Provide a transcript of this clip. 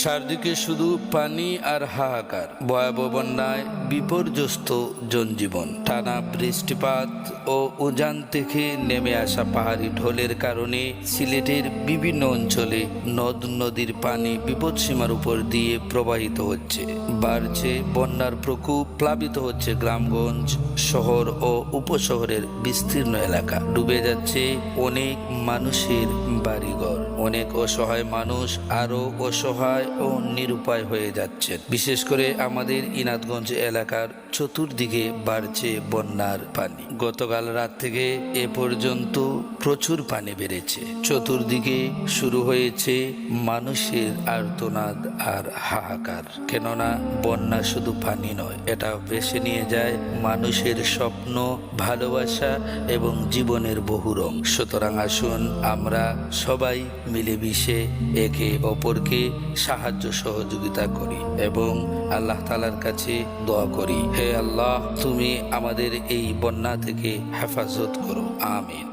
চারদিকে শুধু পানি আর হাহাকার, ভয়াবহ বন্যায় বিপর্যস্ত জনজীবন। টানা বৃষ্টিপাত ও উজান থেকে নেমে আসা পাহাড়ি ঢোলের কারণে সিলেটের বিভিন্ন অঞ্চলে নদ নদীর পানি বিপদসীমার উপর দিয়ে প্রবাহিত হচ্ছে। বাড়ছে বন্যার প্রকোপ, প্লাবিত হচ্ছে গ্রামগঞ্জ শহর ও উপশহরের বিস্তীর্ণ এলাকা। ডুবে যাচ্ছে অনেক মানুষের বাড়িঘর। অনেক অসহায় মানুষ আরও অসহায় ও নিরুপায় হয়ে যাচ্ছে বিশেষ করে আমাদের ইনাদগঞ্জ এলাকার চতুর্দিকে বাড়ছে বন্যার পানি। গতকাল রাত থেকে এ পর্যন্ত প্রচুর পানি বেড়েছে। চতুর্দিকে শুরু হয়েছে মানুষের আর্তনাদ আর হাহাকার। কেননা বন্যা শুধু পানি নয়, এটা বেছে নিয়ে যায় মানুষের স্বপ্ন, ভালোবাসা এবং জীবনের বহু রং। সুতরাং আসুন আমরা সবাই মিলেমিশে একে অপরকে সাহায্য সহযোগিতা করি এবং আল্লাহ তালার কাছে দোয়া করি। হে আল্লাহ, তুমি আমাদের এই বন্যা থেকে হেফাজত করো। আমিন।